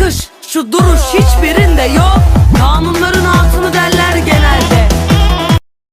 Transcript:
bakış, şu duruş hiçbirinde yok.